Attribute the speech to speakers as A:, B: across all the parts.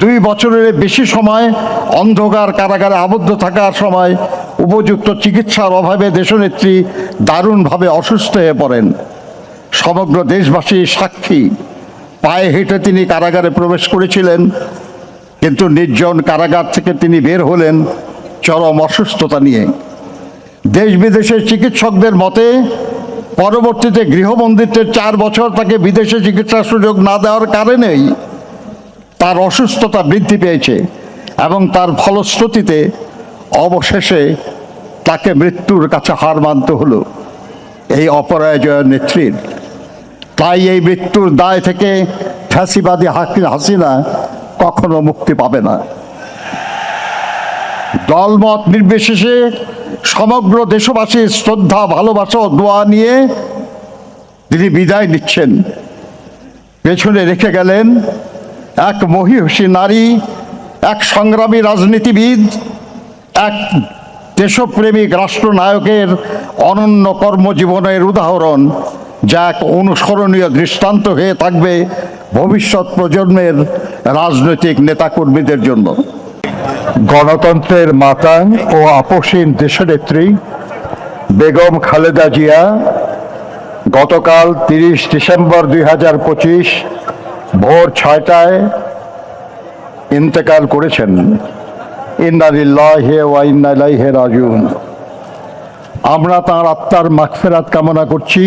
A: দুই বছরের বেশি সময় অন্ধকার কারাগারে আবদ্ধ থাকার সময় উপযুক্ত চিকিৎসার অভাবে দেশনেত্রী দারুণভাবে অসুস্থ হয়ে পড়েন। সমগ্র দেশবাসী সাক্ষী। পায়ে হেঁটে তিনি কারাগারে প্রবেশ করেছিলেন, কিন্তু নির্জন কারাগার থেকে তিনি বের হলেন চরম অসুস্থতা নিয়ে। দেশ বিদেশের চিকিৎসকদের মতে, পরবর্তীতে গৃহবন্দিত্বের চার বছর তাকে বিদেশে চিকিৎসার সুযোগ না দেওয়ার কারণেই তার অসুস্থতা বৃদ্ধি পেয়েছে এবং তার ফলশ্রুতিতে অবশেষে তাকে মৃত্যুর কাছে হার মানতে হলো। এই অপরাজয় নেত্রীর। তাই এই মৃত্যুর দায় থেকে ফ্যাসিবাদী হাসিনা কখনো মুক্তি পাবে না। দলমত নির্বিশেষে সমগ্র দেশবাসীর শ্রদ্ধা, ভালোবাসা ও দোয়া নিয়ে তিনি বিদায় নিচ্ছেন। পেছনে রেখে গেলেন এক মহিষী নারী, এক সংগ্রামী রাজনীতিবিদ, এক দেশপ্রেমিক রাষ্ট্রনায়কের অনন্য কর্মজীবনের উদাহরণ, যা এক অনুসরণীয় দৃষ্টান্ত হয়ে থাকবে ভবিষ্যৎ প্রজন্মের রাজনৈতিক নেতাকর্মীদের জন্য। গণতন্ত্রের মাতা ও আপসীন দেশনেত্রী বেগম খালেদা জিয়া গতকাল তিরিশ ডিসেম্বর দুই হাজার পঁচিশ ভোর ছয়টায় ইন্তেকাল করেছেন। ইন্নালিল্লাহে রাজিউন। আমরা তাঁর আত্মার মাগফিরাত কামনা করছি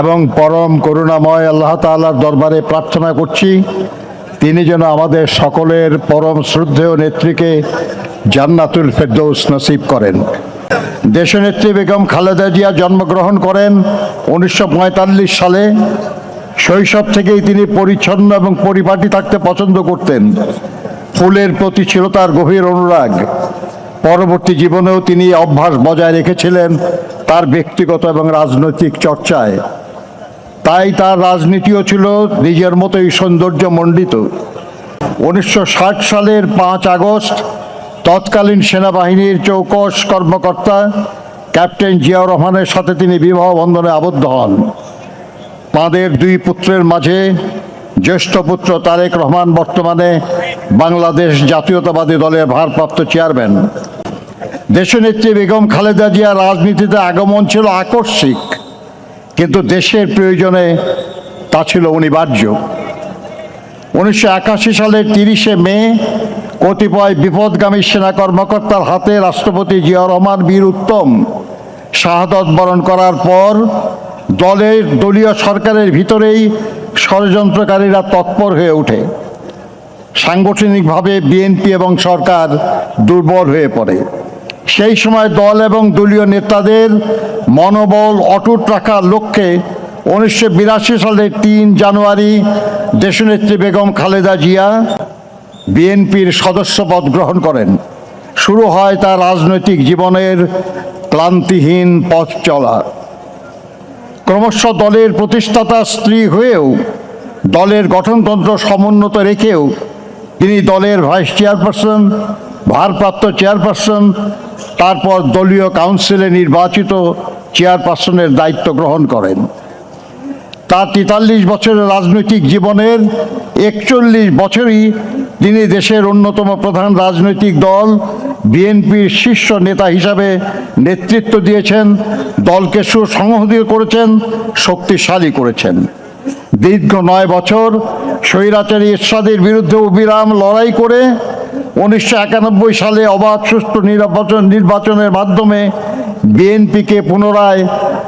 A: এবং পরম করুণাময় আল্লাহ তাআলার দরবারে প্রার্থনা করছি, তিনি যেন আমাদের সকলের পরম শ্রদ্ধেয় নেত্রীকে জান্নাতুল ফেরদৌস নসিব করেন। দেশনেত্রী বেগম খালেদা জিয়া জন্মগ্রহণ করেন উনিশশো পঁয়তাল্লিশ সালে। শৈশব থেকেই তিনি পরিচ্ছন্ন এবং পরিপাটি থাকতে পছন্দ করতেন। ফুলের প্রতি ছিল তার গভীর অনুরাগ। পরবর্তী জীবনেও তিনি অভ্যাস বজায় রেখেছিলেন তার ব্যক্তিগত এবং রাজনৈতিক চর্চায়। তাই তার রাজনীতিও ছিল নিজের মতোই সৌন্দর্য মণ্ডিত উনিশশো সালের পাঁচ আগস্ট তৎকালীন সেনাবাহিনীর চৌকস কর্মকর্তা ক্যাপ্টেন জিয়াউর রহমানের সাথে তিনি বিবাহ বন্ধনে আবদ্ধ হন। তাঁদের দুই পুত্রের মাঝে জ্যেষ্ঠ পুত্র তারেক রহমান বর্তমানে বাংলাদেশ জাতীয়তাবাদী দলের ভারপ্রাপ্ত চেয়ারম্যান। দেশনেত্রী বেগম খালেদা জিয়া রাজনীতিতে আগমন ছিল আকস্মিক, কিন্তু দেশের প্রয়োজনে তা ছিল অনিবার্য। উনিশশো একাশি সালের তিরিশে মে কতিপয় বিপদগামী সেনা কর্মকর্তার হাতে রাষ্ট্রপতি জিয়া রহমান বীর উত্তম শাহাদত বরণ করার পর দলের দলীয় সরকারের ভিতরেই ষড়যন্ত্রকারীরা তৎপর হয়ে ওঠে। সাংগঠনিকভাবে বিএনপি এবং সরকার দুর্বল হয়ে পড়ে। সেই সময় দল এবং দলীয় নেতাদের মনোবল অটুট রাখার লক্ষ্যে উনিশশো বিরাশি সালের তিন জানুয়ারি দেশনেত্রী বেগম খালেদা জিয়া বিএনপির সদস্যপদ গ্রহণ করেন। শুরু হয় তার রাজনৈতিক জীবনের ক্লান্তিহীন পথ চলা। ক্রমশ দলের প্রতিষ্ঠাতা স্ত্রী হয়েও, দলের গঠনতন্ত্র সমুন্নত রেখেও, তিনি দলের ভাইস চেয়ারপারসন, ভারপ্রাপ্ত চেয়ারপারসন, তারপর দলীয় কাউন্সিলে নির্বাচিত চেয়ারপারসনের দায়িত্ব গ্রহণ করেন। তার তেতাল্লিশ বছরের রাজনৈতিক জীবনের একচল্লিশ বছরই তিনি দেশের অন্যতম প্রধান রাজনৈতিক দল বিএনপির শীর্ষ নেতা হিসাবে নেতৃত্ব দিয়েছেন, দলকে সুসংহতি করেছেন, শক্তিশালী করেছেন। দীর্ঘ নয় বছর স্বৈরাচারী এরশাদের বিরুদ্ধে অবিরাম লড়াই করে উনিশশো একানব্বই সালে অবাধ, সুষ্ঠু নির্বাচন, নির্বাচনের মাধ্যমে বিএনপিকে পুনরায়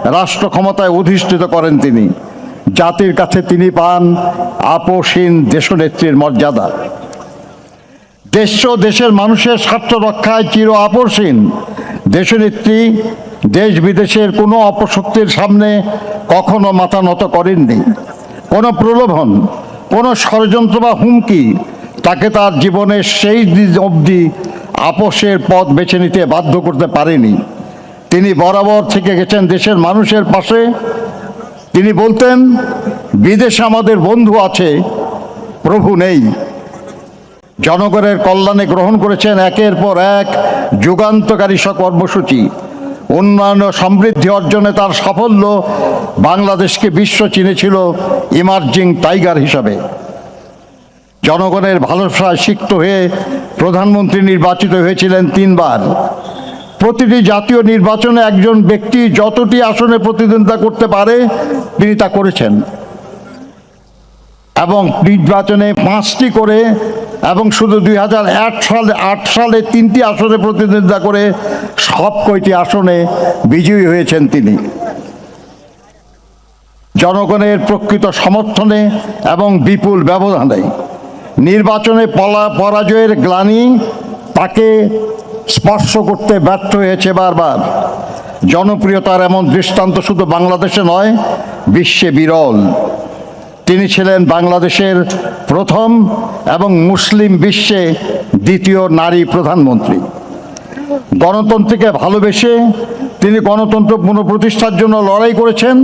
A: রাষ্ট্র ক্ষমতায় অধিষ্ঠিত করেন তিনি। জাতির কাছে তিনি পান আপোষহীন দেশনেত্রীর মর্যাদা। দেশ দেশের মানুষের স্বার্থ রক্ষায় চির আপোষহীন দেশনেত্রী দেশ বিদেশের কোনো অপশক্তির সামনে কখনো মাথা নত করেননি। কোনো প্রলোভন, কোনো ষড়যন্ত্র বা হুমকি তাকে তার জীবনের সেই দিন অবধি আপোষের পথ বেছে নিতে বাধ্য করতে পারেনি। তিনি বরাবর থেকে গেছেন দেশের মানুষের পাশে। তিনি বলতেন, বিদেশে আমাদের বন্ধু আছে, প্রভু নেই। জনগণের কল্যাণে গ্রহণ করেছেন একের পর এক যুগান্তকারী কর্মসূচি উন্নয়ন সমৃদ্ধি অর্জনে তার সাফল্য বাংলাদেশকে বিশ্ব চিনেছিল ইমার্জিং টাইগার হিসাবে। জনগণের ভালোবাসায় সিক্ত হয়ে প্রধানমন্ত্রী নির্বাচিত হয়েছিলেন তিনবার। প্রতিটি জাতীয় নির্বাচনে একজন ব্যক্তি যতটি আসনে প্রতিদ্বন্দ্বিতা করতে পারে, তিনি তা করেছেন। এবং নির্বাচনে পাঁচটি করে এবং শুধু দুই হাজার আট সালে আট সালে তিনটি আসনে প্রতিদ্বন্দ্বিতা করে সব কয়টি আসনে বিজয়ী হয়েছেন তিনি। জনগণের প্রকৃত সমর্থনে এবং বিপুল ব্যবধানে নির্বাচনে পলা, পরাজয়ের গ্লানি তাকে স্পর্শ করতে ব্যর্থ হয়েছে বারবার। জনপ্রিয়তার এমন দৃষ্টান্ত শুধু বাংলাদেশে নয়, বিশ্বে বিরল। তিনি ছিলেন বাংলাদেশের প্রথম এবং মুসলিম বিশ্বে দ্বিতীয় নারী প্রধানমন্ত্রী। গণতন্ত্রকে ভালোবেসে তিনি গণতন্ত্র পুনঃপ্রতিষ্ঠার জন্য লড়াই করেছেন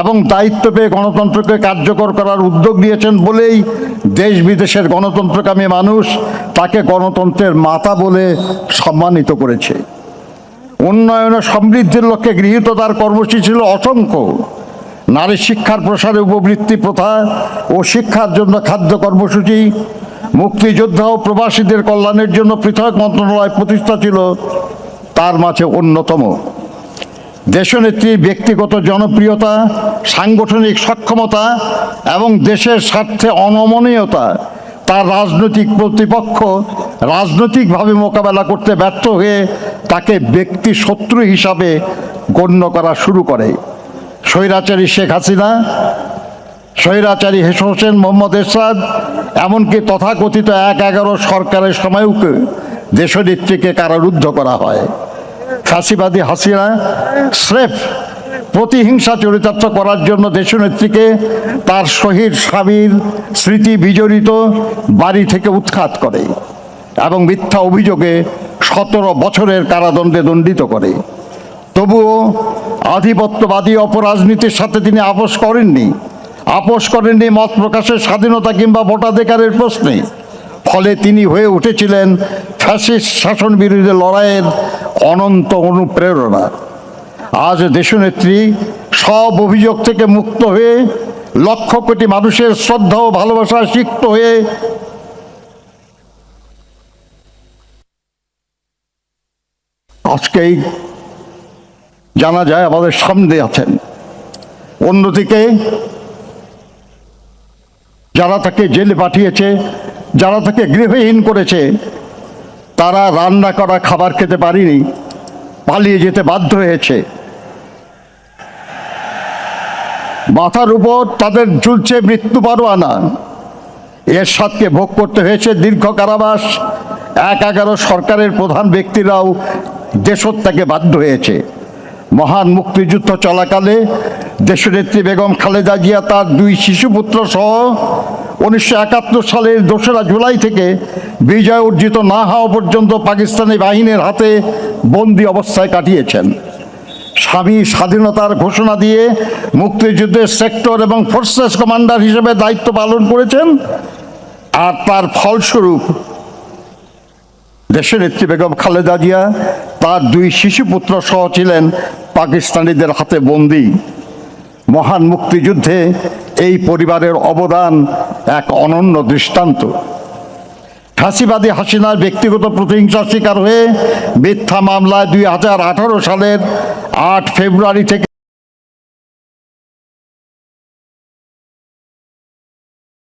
A: এবং দায়িত্ব পেয়ে গণতন্ত্রকে কার্যকর করার উদ্যোগ নিয়েছেন বলেই দেশ বিদেশের গণতন্ত্রকামী মানুষ তাকে গণতন্ত্রের মাতা বলে সম্মানিত করেছে। উন্নয়ন সমৃদ্ধির লক্ষ্যে গৃহীত তার কর্মসূচি ছিল অসংখ্য। নারী শিক্ষার প্রসারে উপবৃত্তি প্রথা ও শিক্ষার জন্য খাদ্য কর্মসূচি, মুক্তিযোদ্ধা ও প্রবাসীদের কল্যাণের জন্য পৃথক মন্ত্রণালয় প্রতিষ্ঠা ছিল, তার মাঝে অন্যতম। দেশনেত্রীর ব্যক্তিগত জনপ্রিয়তা, সাংগঠনিক সক্ষমতা এবং দেশের স্বার্থে অনমনীয়তা, তার রাজনৈতিক প্রতিপক্ষ রাজনৈতিকভাবে মোকাবেলা করতে ব্যর্থ হয়ে তাকে ব্যক্তি শত্রু হিসাবে গণ্য করা শুরু করে। স্বৈরাচারী শেখ হাসিনা, স্বৈরাচারী হোসেন মোহাম্মদ এরশাদ, এমনকি তথাকথিত এক এগারো সরকারের সময়ও দেশনেত্রীকে কারারুদ্ধ করা হয়। ফাঁসিবাদী হাসিনা স্রেফ প্রতিহিংসা চরিতার্থ করার জন্য দেশনেত্রীকে তার শহীদ স্বামীর স্মৃতি বিজড়িত বাড়ি থেকে উৎখাত করে এবং মিথ্যা অভিযোগে সতেরো বছরের কারাদণ্ডে দণ্ডিত করে। তবুও আধিপত্যবাদী অপরাজনীতির সাথে তিনি আপোষ করেননি। আপোষ করেননি মত প্রকাশের স্বাধীনতা কিংবা ভোটাধিকারের প্রশ্নে। ফলে তিনি হয়ে উঠেছিলেন ফ্যাসিস্ট শাসন বিরোধী লড়াইয়ের অনন্ত অনুপ্রেরণা। আজ দেশনেত্রী সব অভিযোগ থেকে মুক্ত হয়ে লক্ষ কোটি মানুষের শ্রদ্ধা ও ভালোবাসায় সিক্ত হয়ে আজকেই জানা যায় আমাদের সামনে আছেন। অন্যদিকে যারা তাকে জেলে পাঠিয়েছে, যারা তাকে গৃহহীন করেছে, তারা রান্না করা খাবার খেতে পারিনি, পালিয়ে যেতে বাধ্য হয়েছে। মাথার উপর তাদের ঝুলছে মৃত্যু পরোয়ানা। এর সাথে ভোগ করতে হয়েছে দীর্ঘ কারাবাস। এক এগারো সরকারের প্রধান ব্যক্তিরাও দেশত্যাগে বাধ্য হয়েছে। মহান মুক্তিযুদ্ধ চলাকালে দেশনেত্রী বেগম খালেদা জিয়া তার দুই শিশুপুত্র সহ উনিশশো একাত্তর সালের দোসরা জুলাই থেকে বিজয় অর্জিত না হওয়া পর্যন্ত পাকিস্তানি বাহিনীর হাতে বন্দি অবস্থায় কাটিয়েছেন। স্বামী স্বাধীনতার ঘোষণা দিয়ে মুক্তিযুদ্ধের সেক্টর এবং ফোর্সেস কমান্ডার হিসেবে দায়িত্ব পালন করেছেন আর তার ফলস্বরূপ দেশের নেত্রী বেগম খালেদা জিয়া তার দুই শিশুপুত্র সহ ছিলেন পাকিস্তানিদের হাতে বন্দি। মহান মুক্তিযুদ্ধে এই পরিবারের অবদান এক অনন্য দৃষ্টান্ত। ফাঁসিবাদী হাসিনার ব্যক্তিগত প্রতিহিংসার শিকার হয়ে মিথ্যা মামলায় দুই হাজার আঠারো সালের আট ফেব্রুয়ারি থেকে